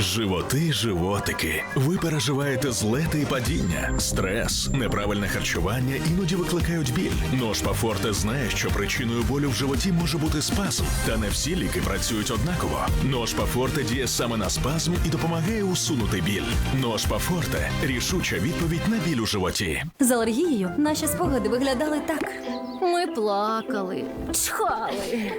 Животи, животики. Ви переживаєте злети і падіння, стрес, неправильне харчування іноді викликають біль. Ножпа Форте знає, що причиною болю в животі може бути спазм, та не всі ліки працюють однаково. Ножпа Форте діє саме на спазм і допомагає усунути біль. Ножпа Форте рішуча відповідь на біль у животі. З алергією наші спогади виглядали так. Ми плакали, чхали,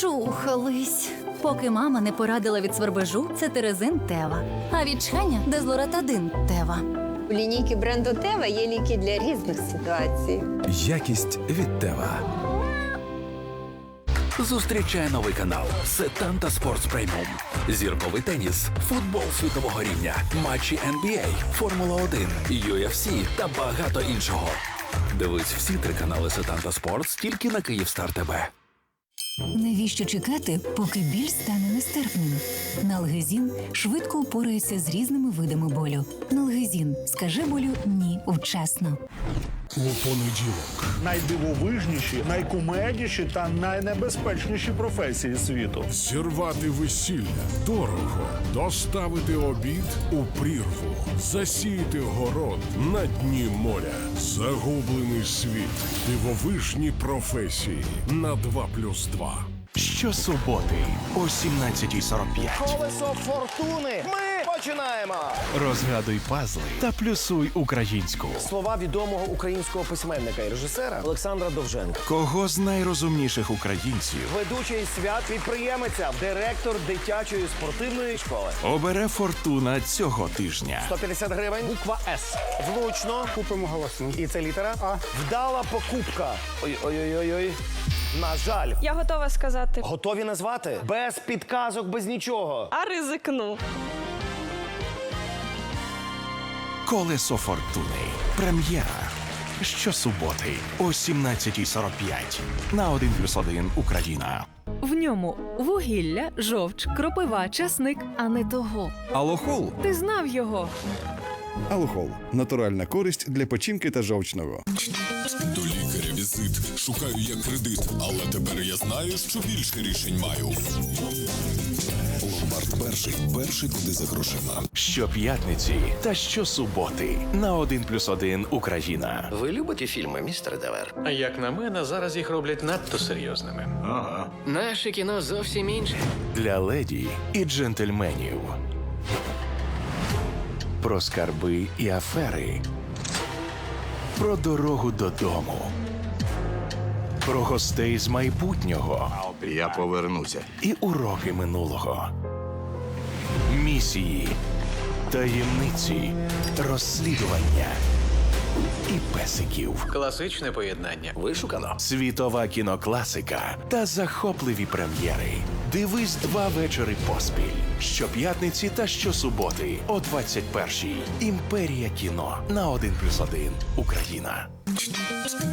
чухались. Поки мама не порадила від свербежу цетерезин Тева, а від чхання дезлоратадин Тева. У лінійки бренду Тева є ліки для різних ситуацій. Якість від Тева. Зустрічає новий канал Сетанта Спортс Преміум. Зірковий теніс, футбол світового рівня, матчі NBA, Формула 1, UFC та багато іншого. Дивись всі три канали Сетанта Спортс тільки на Київстар ТВ. Навіщо чекати, поки біль стане нестерпним? Налгезін швидко упорається з різними видами болю. Налгезін скаже болю ні вчасно. У понеділок найдивовижніші, найкумедніші та найнебезпечніші професії світу. Зірвати весілля дорого, доставити обід у прірву, засіяти город на дні моря, загублений світ, дивовижні професії на 2 плюс 2. Щосуботи о 17.45. Колесо фортуни. Ми починаємо. Розгадуй пазли та плюсуй українську. Слова відомого українського письменника і режисера Олександра Довженка. Кого з найрозумніших українців Ведучий свят підприємиця, директор дитячої спортивної школи. обере фортуна цього тижня? 150 гривень. Буква С. Влучно. Купимо голосну. І це літера А. Вдала покупка. Ой, ой, ой, ой, ой. На жаль. Я готова сказати, Готові назвати? Без підказок, без нічого. а ризикну. Колесо фортуни. Прем'єра. Щосуботи о 17.45 на 1 плюс 1 Україна. В ньому вугілля, жовч, кропива, часник, а не того. Алохол. Ти знав його. Алохол. Натуральна користь для печінки та жовчного. До лікаря візит. Шукаю я кредит, але тепер я знаю, що більше рішень маю. Перший. Перший куди за грошима. Щоп'ятниці та щосуботи на 1 плюс 1 Україна. Ви любите фільми, містер Девер? А як на мене, зараз їх роблять надто серйозними. Ага. Наше кіно зовсім інше. Для леді і джентльменів. Про скарби і афери. Про дорогу додому. Про гостей з майбутнього. Я повернуся. І уроки минулого. Місії, таємниці, розслідування і песиків. Класичне поєднання. Вишукано. Світова кінокласика та захопливі прем'єри. Дивись два вечори поспіль. Щоп'ятниці та щосуботи о 21-й. Імперія кіно на 1 плюс 1 Україна.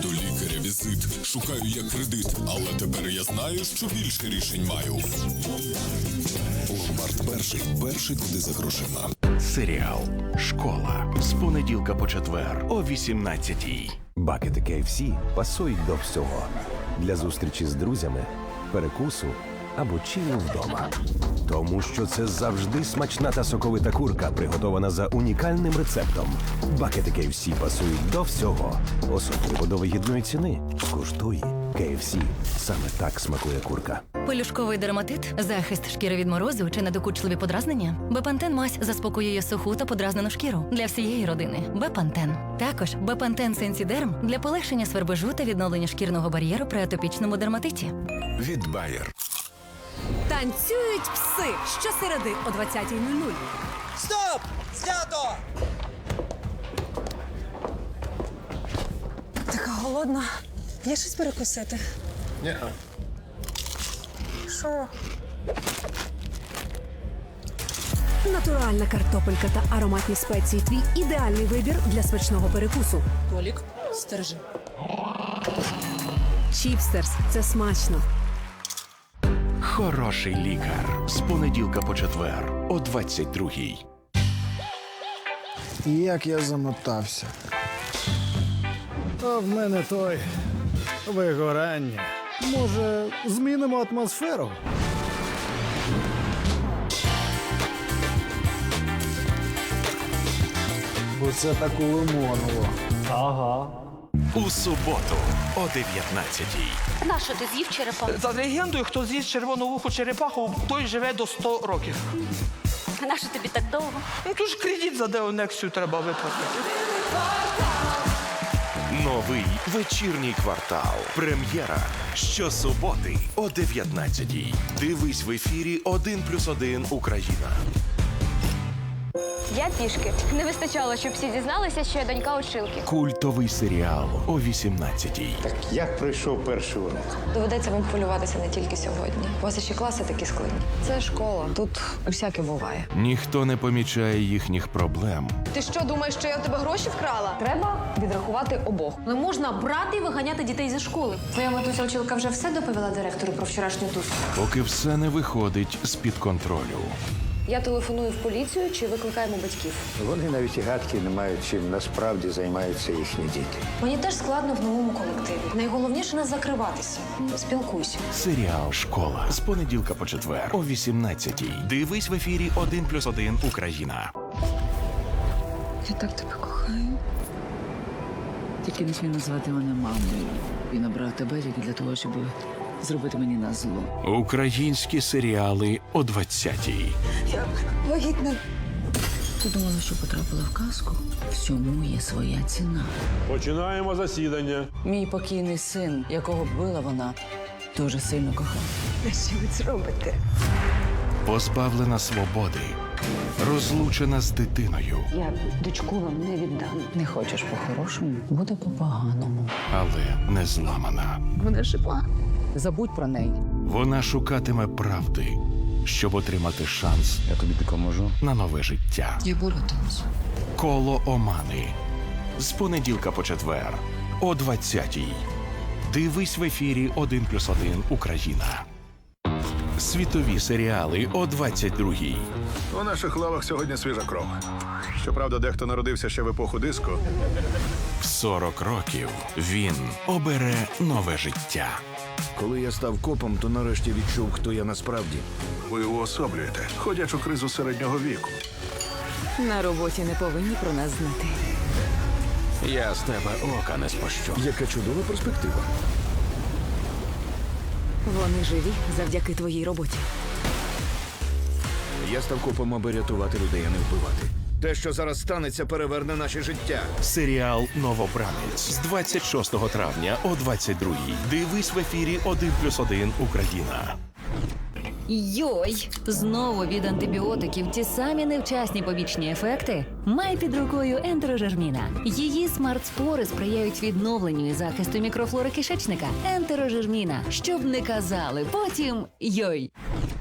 До лікаря візит. Шукаю я кредит, але тепер я знаю, що більше рішень маю. Перший. Перший куди за грошима. Серіал Школа з понеділка по четвер о 18-й. Бакети KFC пасують до всього. Для зустрічі з друзями, перекусу або чилу вдома. Тому що це завжди смачна та соковита курка, приготована за унікальним рецептом. Бакети KFC пасують до всього, особливо до вигідної ціни. Куштуй KFC. Саме так смакує курка. Пелюшковий дерматит, захист шкіри від морозу чи недокучливі подразнення. Бепантен мазь заспокоює суху та подразнену шкіру для всієї родини. Бепантен. Також Бепантен Сенсідерм для полегшення свербежу та відновлення шкірного бар'єру при атопічному дерматиті. Від Байер. Танцюють пси щосереди о 20.00. Стоп! Знято! Така голодна. Є щось перекусити? Ні. Що? Натуральна картопелька та ароматні спеції. Твій ідеальний вибір для смачного перекусу. Толік, стержи. Чіпстерс це смачно. Хороший лікар з понеділка по четвер о 22-й. Як я замотався. А в мене той вигорання. Може, змінимо атмосферу? Бо це так улимоново. Ага. У суботу о 19-й. Нащо ти з'їв черепаху? За легендою, хто з'їсть червону вуху черепаху, той живе до 100 років. А нащо тобі так довго? Ну тут ж кредит за деонексію треба виплатити. Новий вечірній квартал. Прем'єра щосуботи о 19-й. Дивись в ефірі 1 плюс 1 Україна. Я пішки. Не вистачало, щоб всі дізналися, що я донька училки. Культовий серіал о 18-й. Як пройшов перший урок? Доведеться вам хвилюватися не тільки сьогодні. У вас ще класи такі складні. Це школа. Тут всяке буває. Ніхто не помічає їхніх проблем. Ти що думаєш, що я у тебе гроші вкрала? Треба відрахувати обох. Не можна брати і виганяти дітей зі школи. Твоя матуся училка вже все доповіла директору про вчорашню тусу. Поки все не виходить з-під контролю. Я телефоную в поліцію чи викликаємо батьків. Вони навіть і гадки не мають, чим насправді займаються їхні діти. Мені теж складно в новому колективі. Найголовніше не закриватися. Спілкуйся. Серіал Школа з понеділка по четвер о 18-й. Дивись в ефірі 1 плюс 1 Україна. Я так тебе кохаю. Тільки не смій назвати мене мамою. Він обрав тебе тільки для того, щоб зробити мені на зло. Українські серіали о 20-й. Я вагітна. Ти думала, що потрапила в казку? Всьому є своя ціна. Починаємо засідання. Мій покійний син, якого вбила вона, дуже сильно кохав. Що ви зробите? Позбавлена свободи. Розлучена з дитиною, Я дочку вам не віддам. Не хочеш по-хорошому, буде по-поганому. але не зламана. Вона жива. Забудь про неї. Вона шукатиме правди, щоб отримати шанс. Я тобі допоможу на нове життя. Я боротимусь. Коло Омани. З понеділка по четвер о 20-й. Дивись в ефірі 1 плюс 1 Україна. Світові серіали о 22-й. У наших лавах сьогодні свіжа кров. Щоправда, дехто народився ще в епоху диско. В 40 років він обере нове життя. Коли я став копом, то нарешті відчув, хто я насправді. Ви уособлюєте ходячу кризу середнього віку. На роботі не повинні про нас знати. Я з тебе ока не спощу. Яка чудова перспектива. Вони живі завдяки твоїй роботі. Я став копом, аби рятувати людей, а не вбивати. Те, що зараз станеться, переверне наше життя. Серіал Новобранець з 26 травня о 22-й. Дивись в ефірі 1 плюс 1 Україна. Йой! Знову від антибіотиків ті самі невчасні побічні ефекти. Май під рукою ентерожерміна. Її смарт-спори сприяють відновленню і захисту мікрофлори кишечника. Ентерожерміна. Щоб не казали потім йой.